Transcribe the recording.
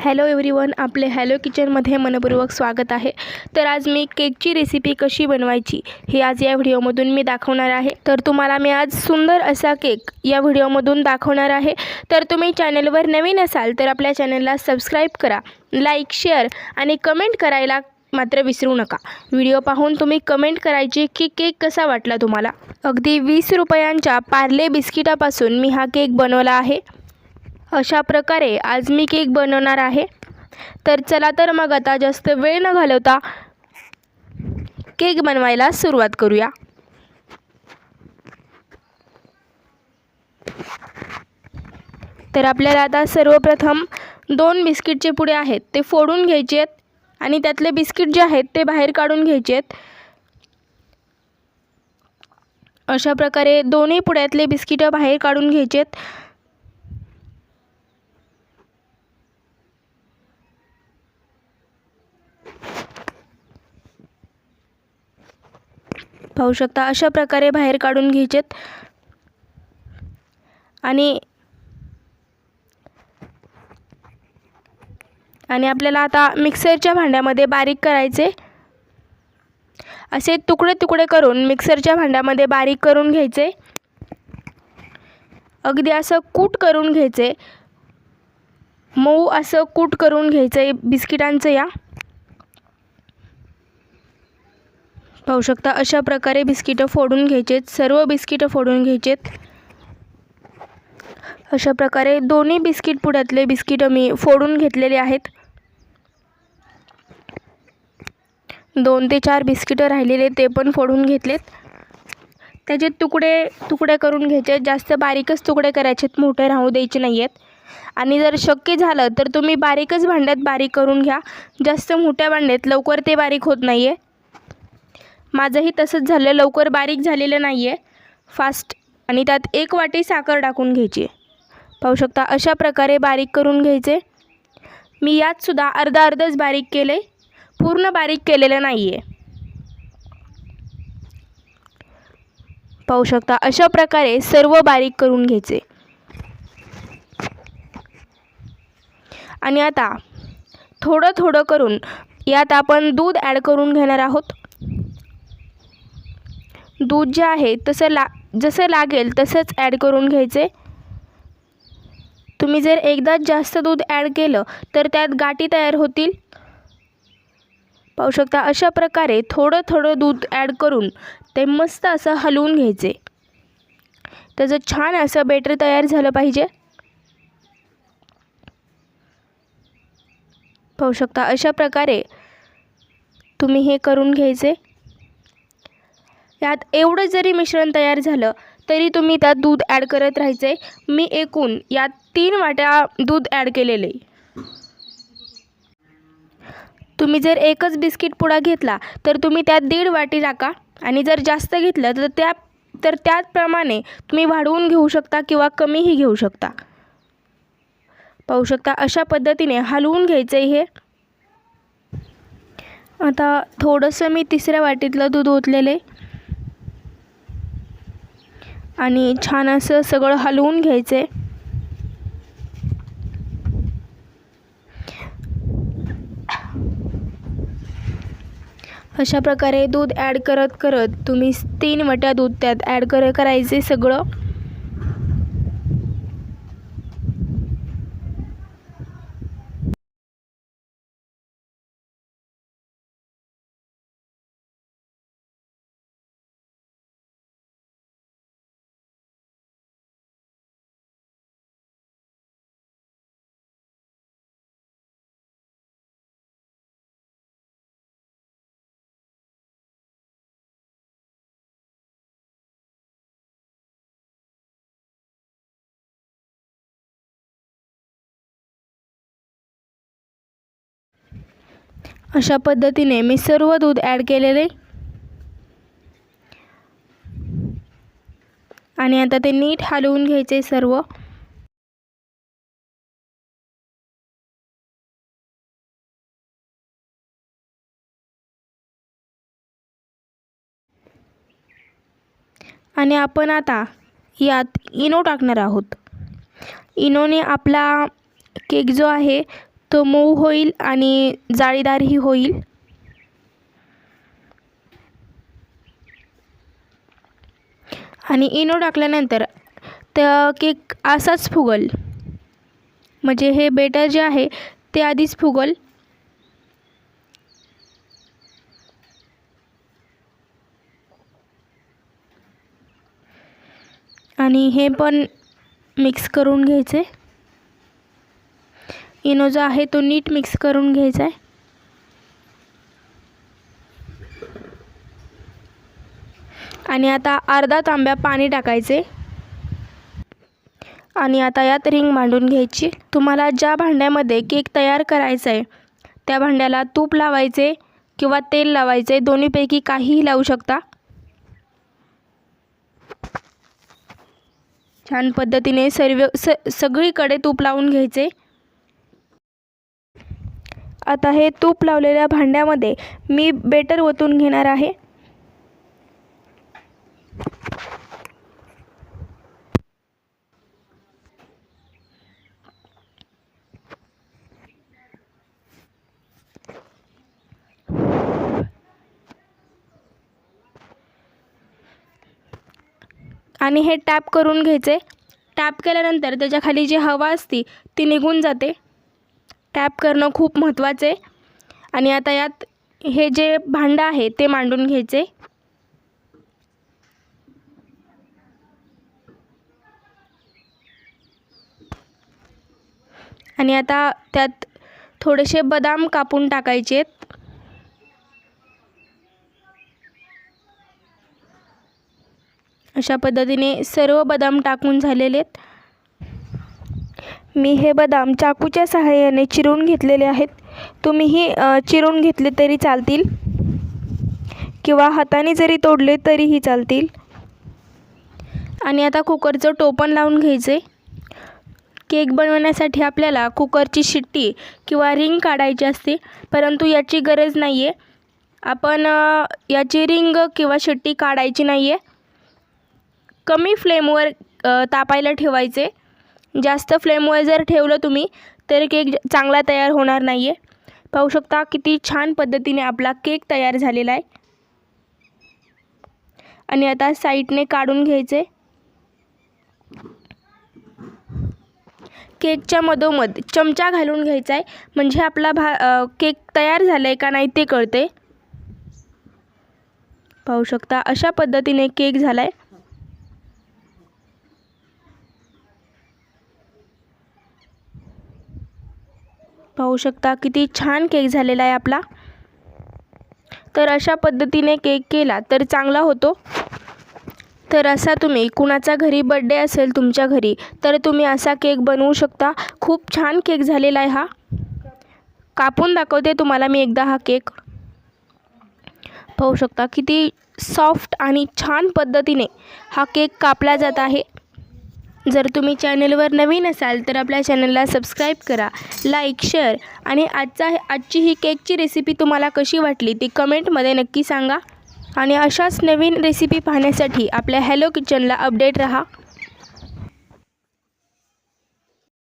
Hello everyone आपले hello किचनमध्ये मनपूर्वक स्वागत आहे. तर आज मी केकची रेसिपी कशी बनवायची हे आज या व्हिडिओमधून मी दाखवणार आहे. तर तुम्हाला मी आज सुंदर असा केक या व्हिडिओमधून दाखवणार आहे. तर तुम्ही चॅनलवर नवीन असाल तर आपल्या चॅनलला सबस्क्राईब करा लाईक शेअर आणि कमेंट करायला मात्र विसरू नका. व्हिडिओ पाहून तुम्ही कमेंट करायची की केक कसा वाटला तुम्हाला. अगदी वीस रुपयांच्या पार्ले बिस्किटापासून मी हा केक बनवला आहे. अशा प्रकारे आज मी केक बनवणार आहे. तर चला तर मग आता जास्त वेळ न घालवता केक बनवायला सुरुवात करूया. तर आपल्याला आता सर्वप्रथम दोन बिस्किटचे पुडे आहेत ते फोडून घ्यायचे आहेत आणि त्यातले बिस्किट जे आहेत ते बाहेर काढून घ्यायचे आहेत. अशा प्रकारे दोन्ही पुड्यातले बिस्किटं बाहेर काढून घ्यायचे आहेत. पाहू शकता. अशा प्रकारे बाहेर काढून घ्यायचेत. आणि आणि आपल्याला आता मिक्सरच्या भांड्यामध्ये बारीक करायचे. असे तुकडे तुकडे करून मिक्सरच्या भांड्यामध्ये बारीक करून घ्यायचे. अगदी असं कूट करून घ्यायचे. मऊ असं कूट करून घ्यायचं आहे बिस्किटांचं या. पाहू शकता अशा प्रकारे बिस्किटं फोडून घ्यायचेत सर्व बिस्किटं फोडून घ्यायचेत. अशा प्रकारे दोन्ही बिस्किट पुड्यातले बिस्किटं मी फोडून घेतलेले आहेत. दोन ते चार बिस्किटं राहिलेले ते पण फोडून घेतलेत. त्याचे तुकडे तुकडे करून घ्यायचे. जास्त बारीकच तुकडे करायचेत मोठे राहू द्यायचे नाही आहेत आणि जर शक्य झालं तर तुम्ही बारीकच भांड्यात बारीक करून घ्या. जास्त मोठ्या भांड्यात लवकर ते बारीक होत नाही आहे माझंही तसंच झालं. लवकर बारीक झालेलं नाही आहे फास्ट. आणि त्यात एक वाटी साखर टाकून घ्यायची. पाहू शकता अशा प्रकारे बारीक करून घ्यायचे. मी यातसुद्धा अर्धा अर्धच बारीक केले. पूर्ण बारीक केलेलं नाही आहे पाहू शकता अशा प्रकारे सर्व बारीक करून घ्यायचे. आणि आता थोडं थोडं करून यात आपण दूध ॲड करून घेणार आहोत. दूध जे आहे तसं ला जसं लागेल तसंच ॲड करून घ्यायचे. तुम्ही जर एकदाच जास्त दूध ॲड केलं तर त्यात गाठी तयार होतील. पाहू शकता अशा प्रकारे थोडं थोडं दूध ॲड करून ते मस्त असं हलवून घ्यायचे. त्याचं छान असं बेटर तयार झालं पाहिजे. पाहू शकता अशा प्रकारे तुम्ही हे करून घ्यायचे. यात एवढं जरी मिश्रण तयार झालं तरी तुम्ही त्यात दूध ॲड करत राहायचे. मी एकूण यात तीन वाट्या दूध ॲड केलेले. तुम्ही जर एकच बिस्किट पुडा घेतला तर तुम्ही त्यात दीड वाटी टाका. आणि जर जास्त घेतलं तर त्या तर त्याचप्रमाणे तुम्ही वाढवून घेऊ शकता किंवा कमीही घेऊ शकता. पाहू शकता अशा पद्धतीने हलवून घ्यायचं आहे हे. आता थोडंसं मी तिसऱ्या वाटीतलं दूध ओतलेलं. आहे आणि छान असं सगळं हलवून घ्यायचं आहे अशा प्रकारे दूध ॲड करत करत तुम्ही तीन वट्या दूध त्यात ॲड कर करायचे सगळं. अशा पद्धतीने मी सर्व दूध ॲड केलेले. आणि आता ते नीट हलवून घ्यायचे सर्व. आणि आपण आता यात इनो टाकणार आहोत. इनोने आपला केक जो आहे तो मऊ होईल आणि जाळीदारही होईल. आणि इनो टाकल्यानंतर त्या केक असाच फुगल. म्हणजे हे बेटर जे आहे ते आधीच फुगल. आणि हे पण मिक्स करून घ्यायचे. इनो जो आहे तो नीट मिक्स करून घ्यायचा आहे. आणि आता अर्धा तांब्या पाणी टाकायचे. आणि आता यात रिंग मांडून घ्यायची. तुम्हाला ज्या भांड्यामध्ये केक तयार करायचा आहे त्या भांड्याला तूप लावायचे किंवा तेल लावायचे दोन्हीपैकी काहीही लावू शकता. छान पद्धतीने सर्व स सगळीकडे तूप लावून घ्यायचे. आता हे तूप लावलेल्या भांड्यामध्ये मी बेटर ओतून घेणार आहे. आणि हे टॅप करून घ्यायचे. टॅप केल्यानंतर त्याच्याखाली जी हवा असती ती निघून जाते. टॅप करणं खूप महत्त्वाचं आहे आणि आता यात हे जे भांडं आहे ते मांडून घ्यायचे. आणि आता त्यात थोडेसे बदाम कापून टाकायचे आहेत. अशा पद्धतीने सर्व बदाम टाकून झालेले आहेत. मी हे बदाम चाकूच्या सहाय्याने चिरून घेतलेले आहेत. तुम्हीही चिरून घेतले तरी चालतील. किंवा हाताने जरी तोडले तरीही चालतील. आणि आता कुकरचं टोपण लावून घ्यायचे. केक बनवण्यासाठी आपल्याला कुकरची शिट्टी किंवा रिंग काढायची असते परंतु याची गरज नाही आहे आपण याची रिंग किंवा शिट्टी काढायची नाही आहे कमी फ्लेमवर तापायला ठेवायचे. जास्त फ्लेमवर जर ठेवलं तुम्ही तर केक चांगला तयार होणार नाही आहे पाहू शकता किती छान पद्धतीने आपला केक तयार झालेला आहे. आणि आता साईडने काढून घ्यायचे. केकच्या मधोमध चमचा घालून घ्यायचा आहे. म्हणजे आपला भा केक तयार झाला आहे का नाही ते कळते पाहू शकता अशा पद्धतीने केक झाला आहे पाहू शकता. किती छान केक झालेला आहे आपला. तर अशा पद्धतीने केक केला तर चांगला होतो. तर असा तुम्ही कुणाचा घरी बड्डे असेल तुमच्या घरी तर तुम्ही असा केक बनवू शकता. खूप छान केक झालेला आहे हा. कापून दाखवते तुम्हाला मी एकदा हा केक पाहू शकता किती सॉफ्ट आणि छान पद्धतीने हा केक कापला जात आहे. जर तुम्ही चॅनलवर नवीन असाल तर आपल्या चॅनलला सबस्क्राईब करा लाईक शेअर आणि आजचा आजची ही केकची रेसिपी तुम्हाला कशी वाटली ती कमेंटमध्ये नक्की सांगा. आणि अशाच नवीन रेसिपी पाहण्यासाठी आपल्या हॅलो किचनला अपडेट रहा.